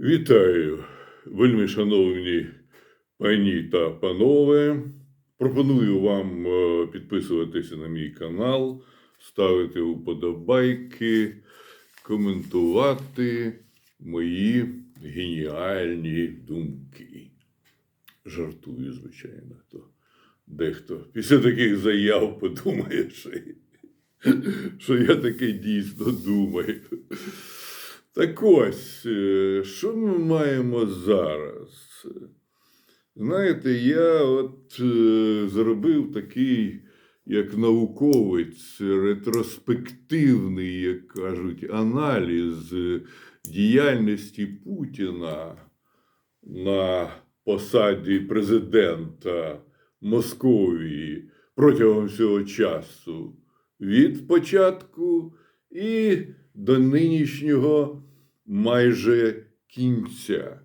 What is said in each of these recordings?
Вітаю, вельми шановні пані та панове. Пропоную вам е, підписуватися на мій канал, ставити вподобайки, коментувати мої геніальні думки. Жартую, звичайно, то дехто після таких заяв подумає, що я таке дійсно думаю. Так ось, е, що ми маємо зараз? Знаєте, я от е, зробив такий, як науковець, ретроспективний, як кажуть, аналіз діяльності Путіна на посаді президента Московії протягом всього часу від початку і до нинішнього майже кінця.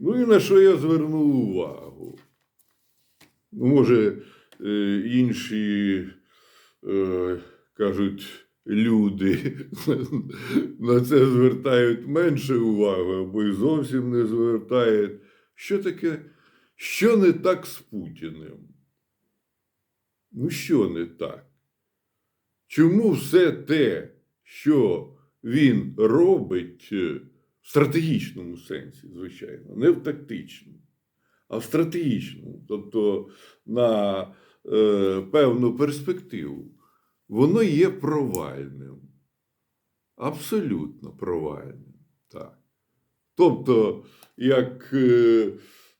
Ну і на що я звернув увагу? Ну, може, е, інші е, кажуть, люди на це звертають менше уваги або й зовсім не звертають. Що таке? Що не так з Путіним? Ну, що не так? Чому все те, що він робить е, в стратегічному сенсі, звичайно, не в тактичному, а в стратегічному, тобто на е, певну перспективу, воно є провальним. Абсолютно провальним. Так. Тобто, як е,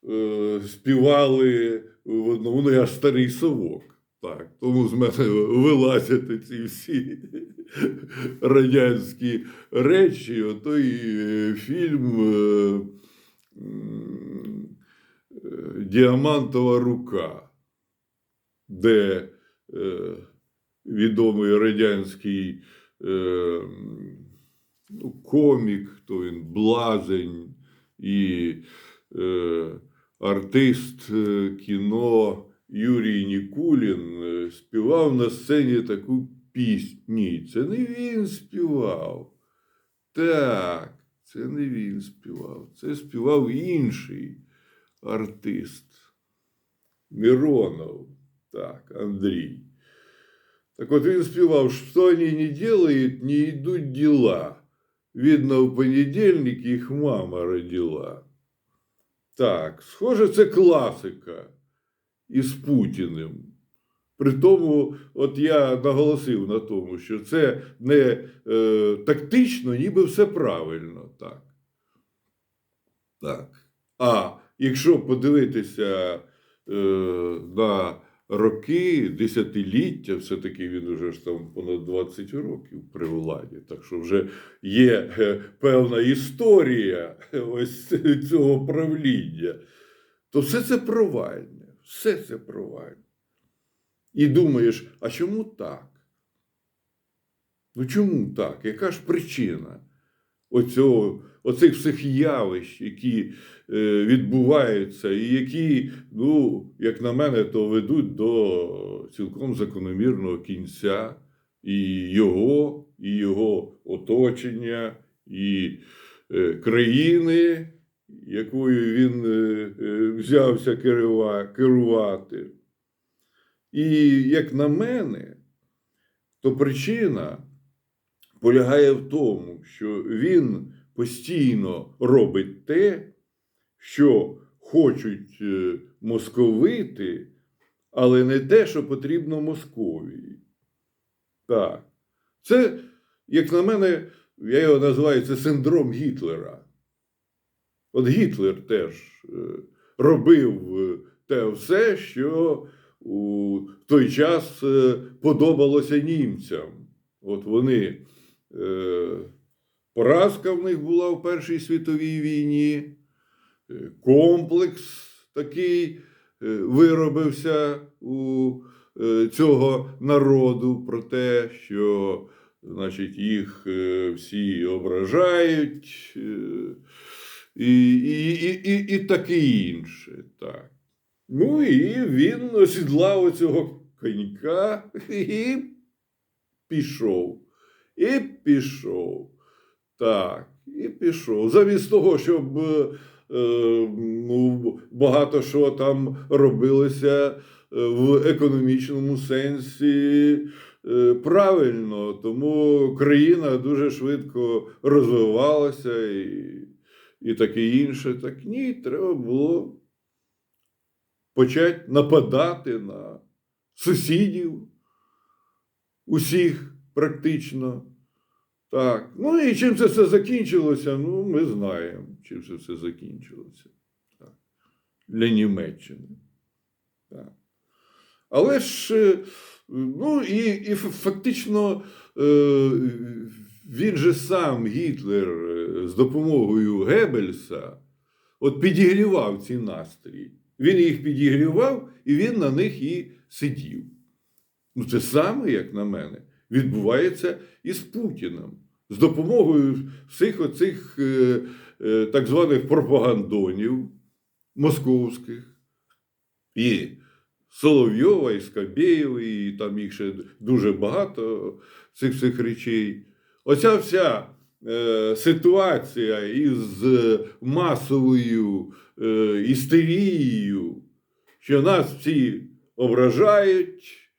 е, співали в одному, ну я ж старий совок. Так, тому з мене вилазять ці всі радянські речі. Отой е, фільм е, е, Діамантова рука, де відомий радянський ну, комік, хто він, блазень і артист кіно. Юрій Нікулін співав на сцені таку пісню. Ні, це не він співав. Так, це не він співав. Це співав інший артист. Миронов. Так, Андрій. Так от він співав, що вони не делают, не йдуть діла. Видно, в понедільник їх мама родила. Так, схоже, це класика із Путіним. При тому, от я наголосив на тому, що це не е, тактично, ніби все правильно. Так. так. А якщо подивитися е, на роки, десятиліття, все-таки він уже ж там понад 20 років при владі, так що вже є е, певна історія ось цього правління, то все це провальне. Все це провально. І думаєш, а чому так? Ну чому так? Яка ж причина оцього, оцих всіх явищ, які е, відбуваються, і які, ну, як на мене, то ведуть до цілком закономірного кінця і його, і його оточення, і е, країни, якою він е, е, взявся керувати. І як на мене, то причина полягає в тому, що він постійно робить те, що хочуть е, московити, але не те, що потрібно Московії. Так. Це, як на мене, я його називаю це синдром Гітлера. От Гітлер теж е, робив е, те все, що у той час е, подобалося німцям. От вони, е, поразка в них була в Першій світовій війні, е, комплекс такий виробився у цього народу про те, що значить, їх всі ображають. і, і, і, і, і таке інше. Так. Ну і він осідлав оцього конька і пішов. І пішов. Так, і пішов. Замість того, щоб е, е, ну, багато що там робилося е, в економічному сенсі е, правильно, тому країна дуже швидко розвивалася і, і таке інше. Так ні, треба було почати нападати на сусідів, усіх практично. Так. Ну і чим це все закінчилося? Ну, ми знаємо, чим це все закінчилося. Так. Для Німеччини. Так. Але ж, е, ну і, і фактично е, він же сам Гітлер е, з допомогою Геббельса от підігрівав ці настрої. Він їх підігрівав, і він на них і сидів. Ну, це саме, як на мене, відбувається і з Путіним. З допомогою всіх оцих е, е, так званих пропагандонів московських, і Соловйова, і Скабєєва, і там їх ще дуже багато цих всіх речей. Оця вся е, ситуація із е, масовою е, істерією, що нас всі ображають,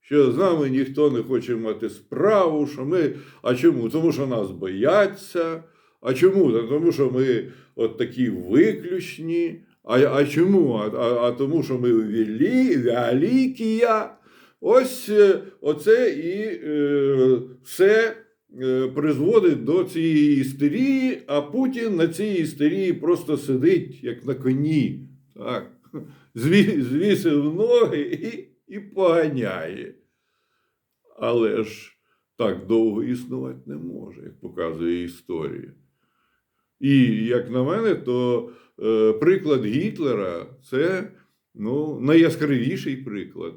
що з нами ніхто не хоче мати справу, що ми. А чому? Тому що нас бояться. А чому? Тому що ми от такі виключні. А, а чому? А, а, а тому, що ми велі, великія. Ось е, оце і е, все призводить до цієї істерії, а Путін на цій істерії просто сидить, як на коні. Так. Звісив ноги і, і поганяє. Але ж так довго існувати не може, як показує історія. І, як на мене, то е, приклад Гітлера це ну, найяскравіший приклад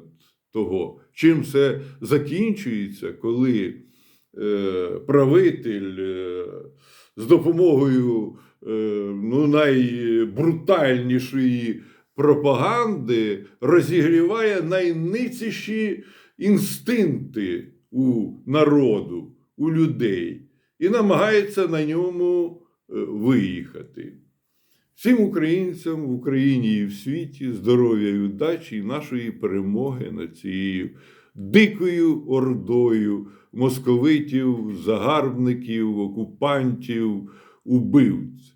того, чим все закінчується, коли е, правитель е, з допомогою е, ну, найбрутальнішої пропаганди розігріває найниціші інстинкти у народу, у людей і намагається на ньому е, виїхати. Всім українцям в Україні і в світі здоров'я і удачі і нашої перемоги над цією дикою ордою московитів, загарбників, окупантів, убивць.